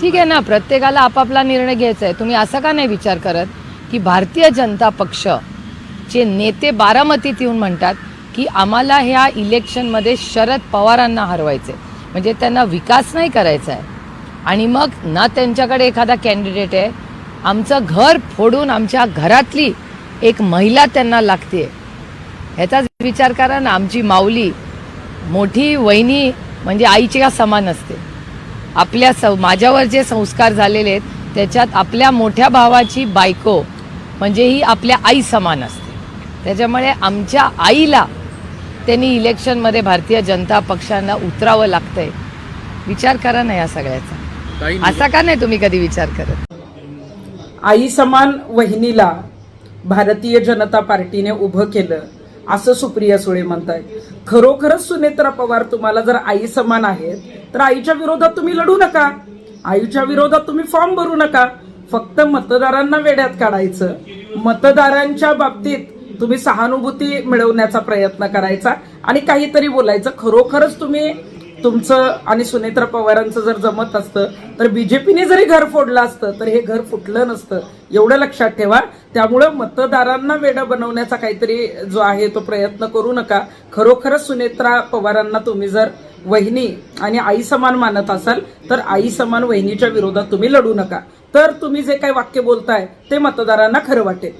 ठीक आहे ना प्रत्येकाला आपापला निर्णय घ्यायचा आहे. तुम्ही असा का नाही विचार करत की भारतीय जनता पक्ष जे नेते बारामतीत येऊन म्हणतात की आम्हाला ह्या इलेक्शनमध्ये शरद पवारांना हरवायचे म्हणजे त्यांना विकास नाही करायचा आहे. आणि मग ना त्यांच्याकडे एखादा कॅन्डिडेट आहे. आमचं घर फोडून आमच्या घरातली एक महिला त्यांना लागते. ह्याचाच विचार करा ना आमची माऊली मोठी वहिनी म्हणजे आईच्या समान असते. आपल्या सौ माझ्यावर जे संस्कार झालेले आहेत त्याच्यात आपल्या मोठ्या भावाची बायको म्हणजे ही आपल्या आई समान असते. त्याच्यामुळे आमच्या आईला त्यांनी इलेक्शनमध्ये भारतीय जनता पक्षांना उतरावं लागतंय. विचार करा ना या सगळ्याचा. असा का नाही तुम्ही कधी विचार करत? आई समान वहिनीला भारतीय जनता पार्टीने उभं केलं असं सुप्रिया सुळे म्हणतायत. खरोखरच सुनेत्रा पवार तुम्हाला जर आई समान आहेत तर आईच्या विरोधात तुम्ही लढू नका. आईच्या विरोधात तुम्ही फॉर्म भरू नका. फक्त मतदारांना वेड्यात काढायचं. मतदारांच्या बाबतीत तुम्ही सहानुभूती मिळवण्याचा प्रयत्न करायचा आणि काहीतरी बोलायचं. खरोखरच तुम्ही तुमचं आणि सुनेत्रा पवारांचं जर जमत असतं तर बीजेपीने जरी घर फोडलं असतं तर हे घर फुटलं नसतं. एवढं लक्षात ठेवा. त्यामुळं मतदारांना वेडं बनवण्याचा काहीतरी जो आहे तो प्रयत्न करू नका. खरोखरच सुनेत्रा पवारांना तुम्ही जर वहिनी आणि आई समान मानत असाल तर आई समान वहिनीच्या विरोधात तुम्ही लढू नका. तर तुम्ही जे काही वाक्य बोलताय ते मतदारांना खरं वाटेल.